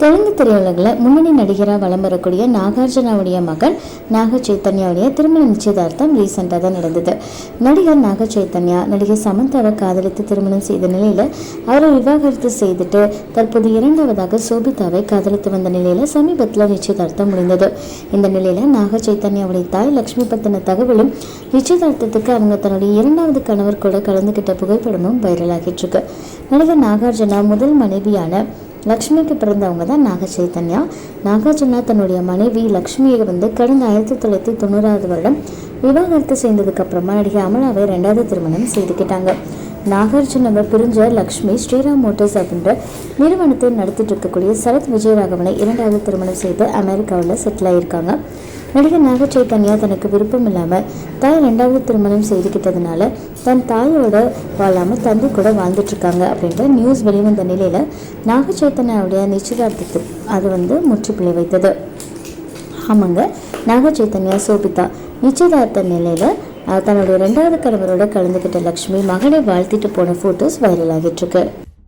தெலுங்கு திரையுலகில் முன்னணி நடிகராக வலம் வரக்கூடிய நாகார்ஜுனாவுடைய மகன் நாக சைத்தன்யாவுடைய திருமண நிச்சயதார்த்தம் ரீசெண்டாக தான் நடந்தது. நடிகர் நாக சைத்தன்யா நடிகை சமந்தாவை காதலித்து திருமணம் செய்த நிலையில் அவரை விவாகரத்து செய்துட்டு தற்போது இரண்டாவதாக சோபிதாவை காதலித்து வந்த நிலையில் சமீபத்தில் நிச்சயதார்த்தம் முடிந்தது. இந்த நிலையில் நாக சைத்தன்யாவுடைய தாய் லக்ஷ்மி பத்தின தகவலும் நிச்சயதார்த்தத்துக்கு அவங்க தன்னுடைய இரண்டாவது கணவர் கூட கலந்துகிட்ட புகைப்படமும் வைரலாகிட்டு இருக்கு. நடிகர் நாகார்ஜுனா முதல் மனைவியான லக்ஷ்மிக்கு பிறந்தவங்க தான் நாக சைத்தன்யா நாகார்ஜுனா தன்னுடைய மனைவி லக்ஷ்மியை வந்து கடந்த ஆயிரத்தி தொள்ளாயிரத்தி தொண்ணூறாவது வருடம் விவாகரத்து செய்ததுக்கு அப்புறமா நடிகை அமலாவை ரெண்டாவது திருமணம் செய்துக்கிட்டாங்க நாகார்ஜுனாவை பிரிஞ்ச லக்ஷ்மி ஸ்ரீராம் மோட்டர்ஸ் அப்படின்ற நிறுவனத்தை நடத்திட்டு இருக்கக்கூடிய சரத் விஜயராகவனை இரண்டாவது திருமணம் செய்து அமெரிக்காவில் செட்டில் ஆகியிருக்காங்க நடிகர் நாக சைத்தன்யா தனக்கு விருப்பம் இல்லாமல் தாய் ரெண்டாவது திருமணம் செய்துக்கிட்டதுனால தன் தாயோட வாழாமல் தந்தை கூட வாழ்ந்துட்டுருக்காங்க அப்படின்ற நியூஸ் வெளிவந்த நிலையில் நாக சைத்தன்யாவுடைய நிச்சயதார்த்தத்துக்கு அது வந்து முற்றுப்புள்ளி வைத்தது. ஆமாங்க நாக சைத்தன்யா சோபிதா நிச்சயதார்த்த நிலையில் தன்னுடைய ரெண்டாவது கணவரோட கலந்துக்கிட்ட லக்ஷ்மி மகனை வாழ்த்திட்டு போன போட்டோஸ் வைரல் ஆகிட்டு இருக்கு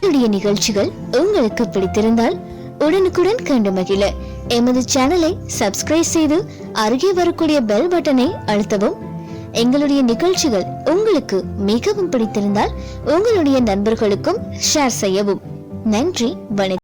என்னுடைய நிகழ்ச்சிகள் உங்களுக்கு பிடித்திருந்தால் உடனுக்குடன் கண்டு மகிழ. எமது சேனலை சப்ஸ்கிரைப் செய்து அருகே வரக்கூடிய பெல் பட்டனை அழுத்தவும். எங்களுடைய நிகழ்ச்சிகள் உங்களுக்கு மிகவும் பிடித்திருந்தால் உங்களுடைய நண்பர்களுக்கும் ஷேர் செய்யவும். நன்றி வணக்கம்.